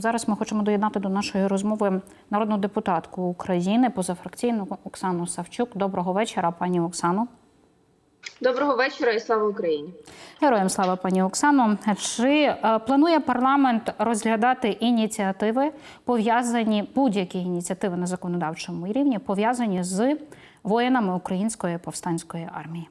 Зараз ми хочемо доєднати до нашої розмови народну депутатку України позафракційну Оксану Савчук. Доброго вечора, пані Оксано. Доброго вечора і слава Україні. Героям слава пані Оксано. Чи е, планує парламент розглядати ініціативи, пов'язані будь-які ініціативи на законодавчому рівні, пов'язані з воїнами української повстанської армії?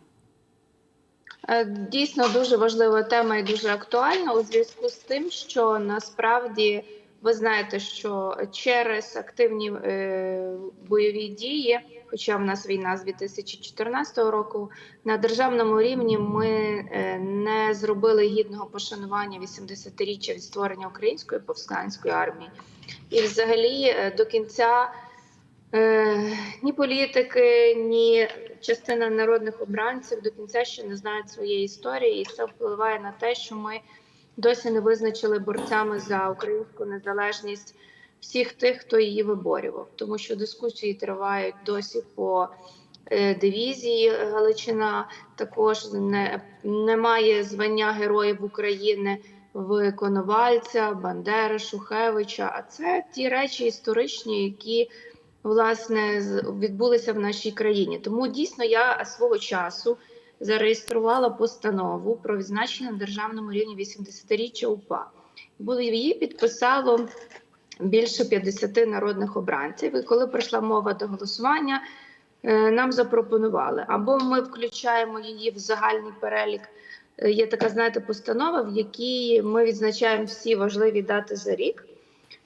Е, Дійсно дуже важлива тема і дуже актуальна у зв'язку з тим, що насправді ви знаєте, що через активні е, бойові дії, хоча в нас війна з 2014 року, на державному рівні ми е, не зробили гідного пошанування 80-річчя від створення української повстанської армії, і взагалі до кінця. Е, ні політики, ні частина народних обранців до кінця ще не знають своєї історії, і це впливає на те, що ми досі не визначили борцями за українську незалежність всіх тих, хто її виборював, тому що дискусії тривають досі по е, дивізії Галичина. Також не, немає звання Героїв України в Коновальця, Бандери, Шухевича. А це ті речі історичні, які власне відбулися в нашій країні. Тому дійсно я свого часу зареєструвала постанову про відзначення на державному рівні 80-річчя УПА. Її підписало більше 50 народних обранців. І коли прийшла мова до голосування, е, нам запропонували або ми включаємо її в загальний перелік. Е, Є така, знаєте, постанова, в якій ми відзначаємо всі важливі дати за рік.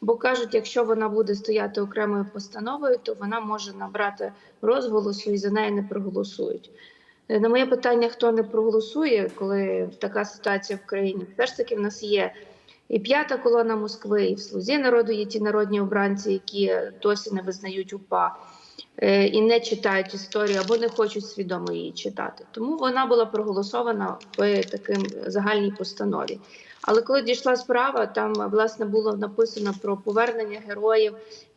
Бо кажуть, якщо вона буде стояти окремою постановою, то вона може набрати розголосу і за неї не проголосують. Е, На моє питання, хто не проголосує, коли така ситуація в країні, все ж таки в нас є і п'ята колона Москви, і в слузі народу є ті народні обранці, які досі не визнають УПА і не читають історію або не хочуть свідомо її читати. Тому вона була проголосована в таким загальній постанові. Але коли дійшла справа, там власне було написано про повернення героїв.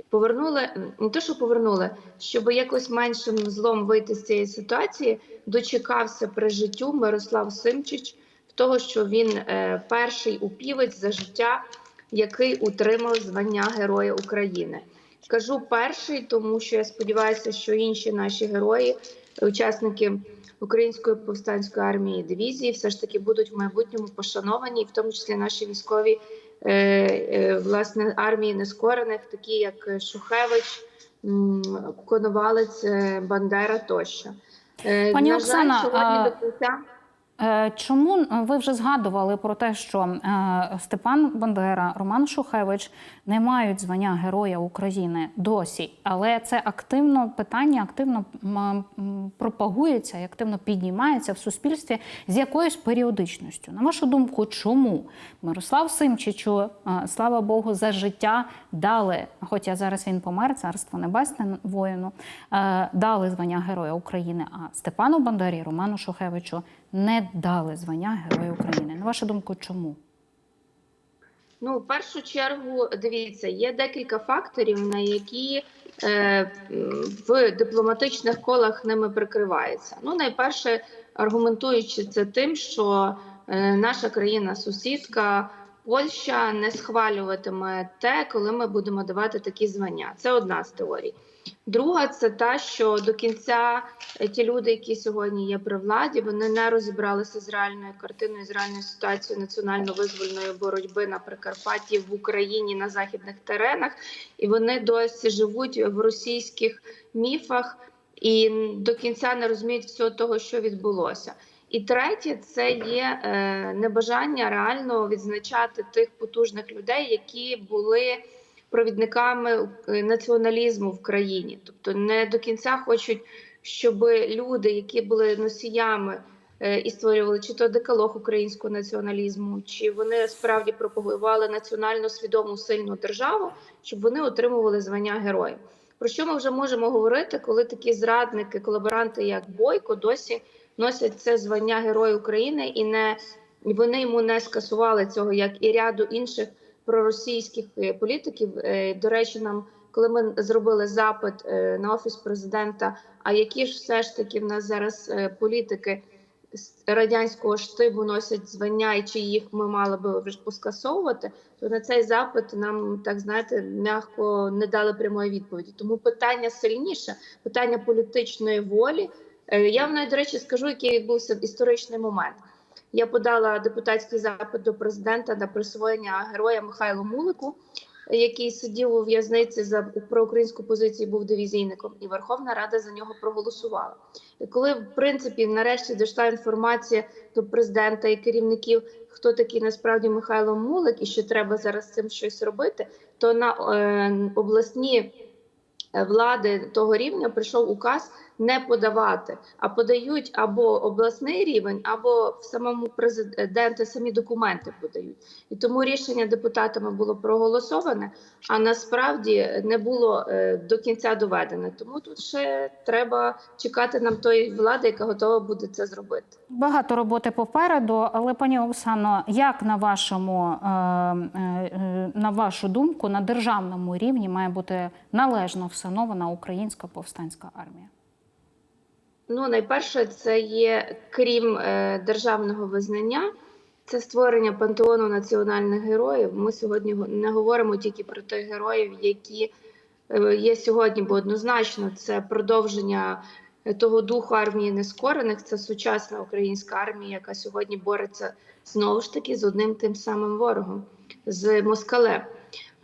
Повернули не те, що повернули, щоб якось меншим злом вийти з цієї ситуації, дочекався при життю Мирослав Симчич того, що він е, перший упівець за життя, який утримав звання Героя України. Кажу перший, тому що я сподіваюся, що інші наші герої, учасники Української повстанської армії дивізії, все ж таки будуть в майбутньому пошановані, в тому числі наші військові е, е, власне армії нескорених, такі як Шухевич, Коновалець, е, Бандера тощо. Пані на Оксана, сьогодні до кінця. Е, Чому е, ви вже згадували про те, що е, Степан Бандера, Роман Шухевич не мають звання Героя України досі, але це активно питання активно пропагується і активно піднімається в суспільстві з якоюсь періодичністю. На вашу думку, чому Мирослав Симчичу, слава Богу, за життя дали, хоча зараз він помер, царство небесне воїну, дали звання Героя України, а Степану Бандері, Роману Шухевичу не дали звання Героя України. На вашу думку, чому? Ну, в першу чергу, дивіться, є декілька факторів, на які е, в дипломатичних колах ними прикривається. Ну, найперше, аргументуючи це тим, що е, наша країна-сусідка Польща не схвалюватиме те, коли ми будемо давати такі звання. Це одна з теорій. Друга це та, що до кінця е, ті люди, які сьогодні є при владі, вони не розібралися з реальною картиною, з реальною ситуацією національно-визвольної боротьби на Прикарпатті в Україні на західних теренах, і вони досі живуть в російських міфах і до кінця не розуміють всього того, що відбулося. І третє, це є е, небажання реально відзначати тих потужних людей, які були провідниками е, націоналізму в країні, тобто не до кінця хочуть, щоб люди, які були носіями е, і створювали чи то декалог українського націоналізму, чи вони справді пропагували національно свідому сильну державу, щоб вони отримували звання героїв. Про що ми вже можемо говорити, коли такі зрадники, колаборанти, як Бойко, досі носять це звання Героя України і не вони йому не скасували цього, як і ряду інших проросійських е, політиків. Е, До речі, нам коли ми зробили запит е, на офіс президента, а які ж все ж таки в нас зараз політики радянського штибу носять звання, і чи їх ми мали би вже поскасовувати, то на цей запит нам так знаєте м'яко не дали прямої відповіді. Тому питання сильніше, питання політичної волі. Я вам до речі скажу, який відбувся історичний момент. Я подала депутатський запит до президента на присвоєння героя Михайлу Мулику, який сидів у в'язниці за проукраїнську позицію, був дивізійником, і Верховна Рада за нього проголосувала. І коли, в принципі, нарешті дійшла інформація до президента і керівників, хто такий насправді Михайло Мулик і що треба зараз цим щось робити, то на е, обласні е, влади того рівня прийшов указ не подавати, а подають або обласний рівень, або в самому президенти самі документи подають. І тому рішення депутатами було проголосоване, а насправді не було е, до кінця доведене. Тому тут ще треба чекати нам тої влади, яка готова буде це зробити. Багато роботи попереду, але пані Оксано, як на вашому е, е, на вашу думку на державному рівні має бути належно встановлена українська повстанська армія? Ну, найперше, це є крім е, державного визнання, це створення пантеону національних героїв. Ми сьогодні го- не говоримо тільки про тих героїв, які е, є сьогодні, бо однозначно це продовження е, того духу армії нескорених. Це сучасна українська армія, яка сьогодні бореться знову ж таки з одним тим самим ворогом, з москалем.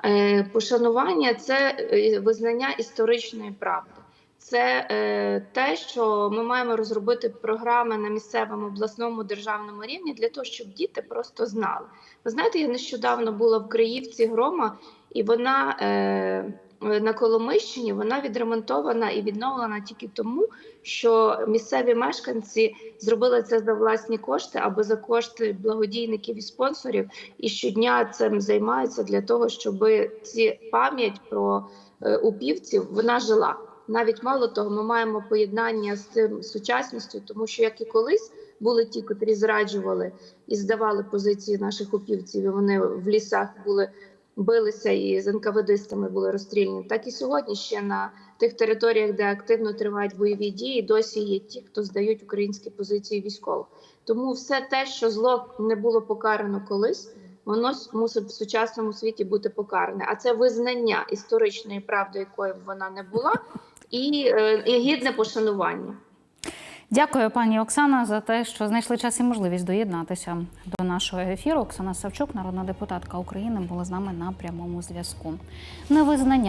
Е, Пошанування це е, визнання історичної правди. Це е, те, що ми маємо розробити програми на місцевому обласному державному рівні для того, щоб діти просто знали. Ви знаєте, я нещодавно була в Криївці грома, і вона е, на Коломищині вона відремонтована і відновлена тільки тому, що місцеві мешканці зробили це за власні кошти або за кошти благодійників і спонсорів, і щодня цим займаються для того, щоб ці пам'ять про е, упівців вона жила. Навіть мало того, ми маємо поєднання з цим сучасністю, тому що як і колись були ті, котрі зраджували і здавали позиції наших упівців, і вони в лісах були билися і з НКВДистами були розстріляні. Так і сьогодні ще на тих територіях, де активно тривають бойові дії, досі є ті, хто здають українські позиції військових. Тому все те, що зло не було покарано колись, воно мусить в сучасному світі бути покаране. А це визнання історичної правди, якою б вона не була, і гідне пошанування. Дякую, пані Оксана, за те, що знайшли час і можливість доєднатися до нашого ефіру. Оксана Савчук, народна депутатка України, була з нами на прямому зв'язку. Невизнання